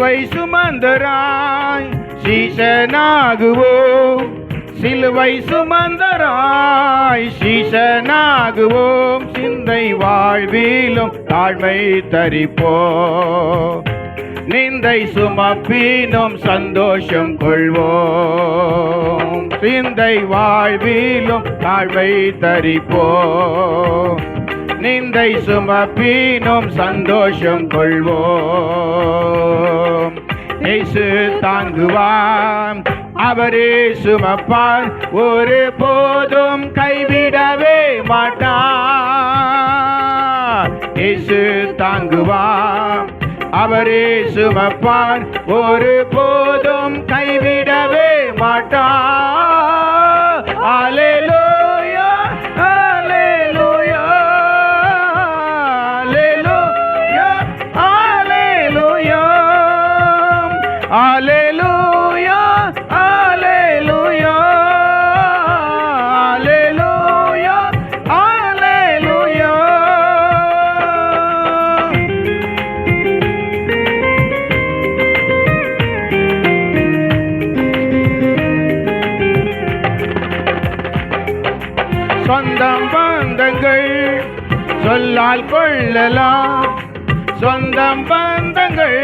சிலுவை சுமந்தராய் சீசனாகுவோம் சிலுவை சுமந்தராய் சீசனாகுவோம் சிந்தை வாழ்விலும் தாழ்மை தரிப்போ. நிந்தை சுமப்பினும் சந்தோஷம் கொள்வோம் சிந்தை வாழ்விலும் தாழ்மை தரிப்போ. நிந்தை சுமப்பினும் சந்தோஷம் கொள்வோம். இயேசு தாங்குவான் அவரே சுமப்பான் ஒரு போதும் கைவிடவே மாட்டான் இயேசு தாங்குவான் அவரே சுமப்பான் ஒரு போதும் சொந்தம் பந்தங்கள் சொல்லால் கொள்ளலாம். சொந்தம் பந்தங்கள்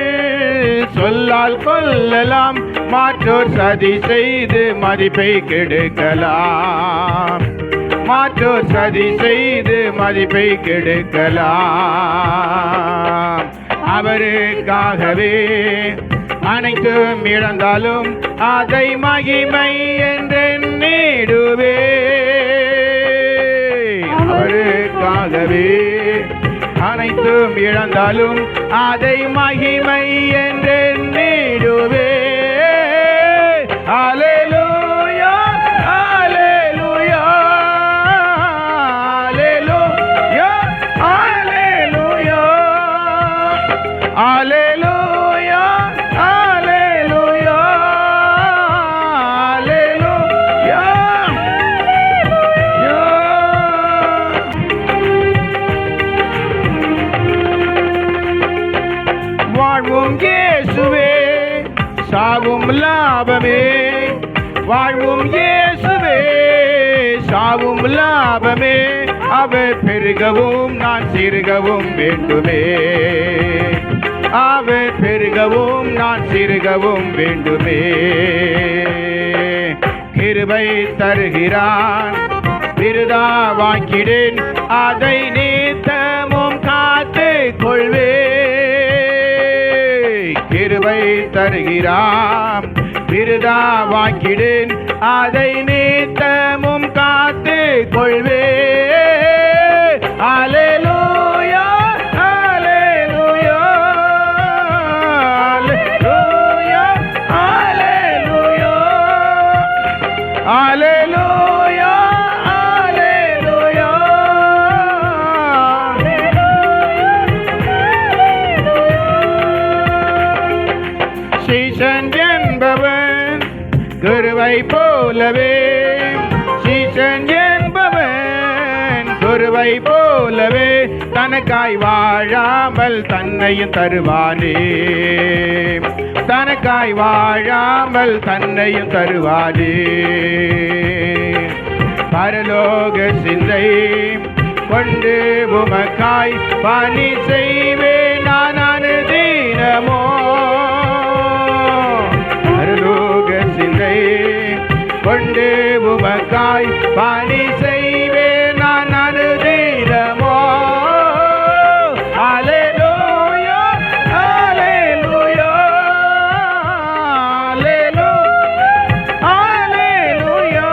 சொல்லால் கொள்ளலாம். மாற்றோர் சதி செய்து மதிப்பை கெடுக்கலாம். மாற்றோர் சதி செய்து மதிப்பை கெடுக்கலாம். அவருக்காகவே அனைத்தும் இழந்தாலும் அதை மகிமை என்றெண்ணிடுவே ஆகவே அனைத்தும் இழந்தாலும் அதை மகிமை என்றே நீடுவே ஆலே சாவும் லாபமே. வாழ்வும் இயேசுவே சாவும் லாபமே. அவர் பெருகவும் நான் சிறுகவும் வேண்டுமே. அவர் பெருகவும் நான் சிறுகவும் வேண்டுமே. கிருபை தருகிறான் விருதா வாங்கிடேன் அதை நீ கிருவை தருகிறாம். விருதா வாக்கிடேன் அதை நீத்தமும் காத்து கொள்வேன். குருவை போலவே சீசன் என்பவன் குருவை போலவே தனக்காய் வாழாமல் தன்னையும் தருவானே. தனக்காய் வாழாமல் தன்னையும் தருவானே. பரலோக சிந்தை கொண்டு உமக்காய் பணி செய்வேன். நான் அனுதீனமோ காய் பணி செய்வேன் நான் அனுதீனமோ அல்லேலூயா அல்லேலூயா அல்லேலூயா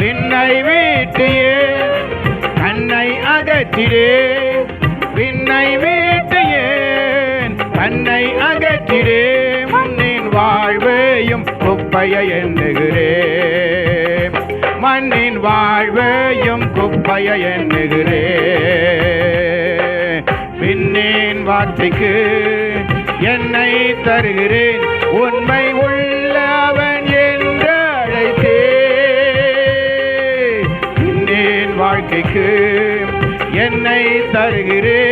விண்ணை வீட்டியே கண்ணை அகற்றிடே. விண்ணை வீட்டியே கண்ணை அகற்றிடே. குப்பையை எண்ணுகிறேன். மண்ணின் வாழ்வையும் குப்பையை எண்ணுகிறேன். விண்ணின் வார்த்தைக்கு என்னை தருகிறேன். உண்மை உள்ளவன் என்று அழைத்தே இன்னேன் வாழ்க்கைக்கு என்னை தருகிறேன்.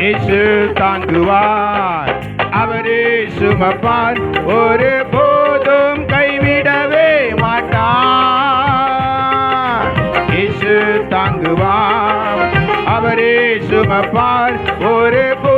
இயேசு தாங்குவார். அவரே சுமப்பார். ஒரு போதும் கைவிடவே மாட்டார். இயேசு தாங்குவார். அவரே சுமப்பார். ஒரு போ